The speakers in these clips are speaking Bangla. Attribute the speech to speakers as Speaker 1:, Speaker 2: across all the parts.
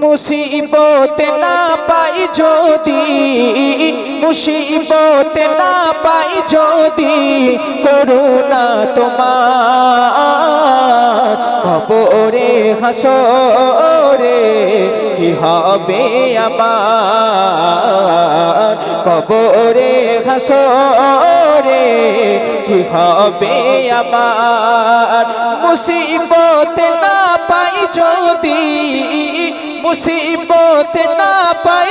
Speaker 1: মুসিবত না পাই যদি, মুসিবত না পাই যদি, করুণা তোমার খবরে হাসরে, কি হবে আমার? কবরে হাসরে কি হবে আমার মুসিবত না পাই যদি মুসিবত না পাই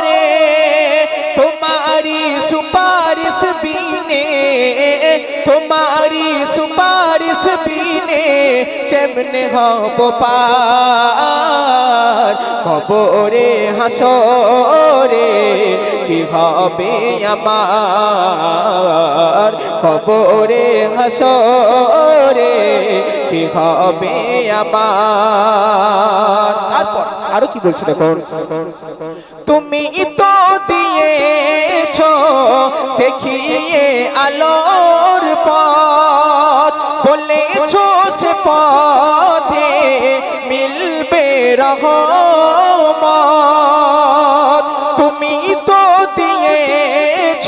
Speaker 1: সুপারিশ বিনে কেমনে হব পার? কবরে, হাসরে কি হবে আমার? কবরে, হাসরে কি হবে আমার?
Speaker 2: তারপর আরও কি বলছে দেখুন?
Speaker 1: তুমি তো দিয়েছ দেখিয়ে আলোর পথ। বলেছ সে পথে মিলবে রহমত। তুমি তো দিয়েছ,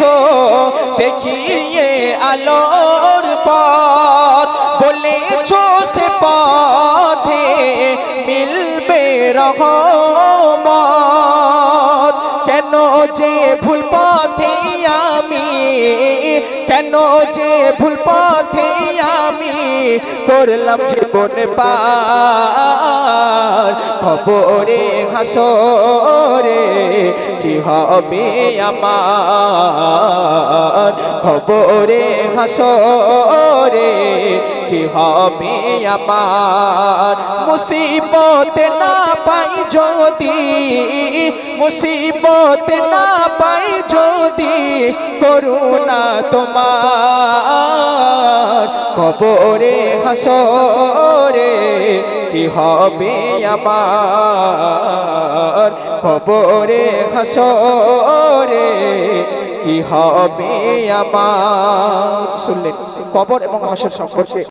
Speaker 1: দেখিয়ে আলোর পথ। বলেছ সে পথে মিলবে রহমত। যে ভুল পথে আমি? কেন যে ভুল পথে করলাম জীবন পার। খবরে, হাসরে, কি হবে আমার? খবরে, হাসরে, কি হবে আমার? মুসিবত না পাই যদি, মুসিবত না পাই যদি, করুণা তোমার। কবরে হাসরে, কি হবে আমার কবরে হাসরে, কি হবে আমার
Speaker 2: শুনলেন, কবর এবং হাসর সম্পর্কে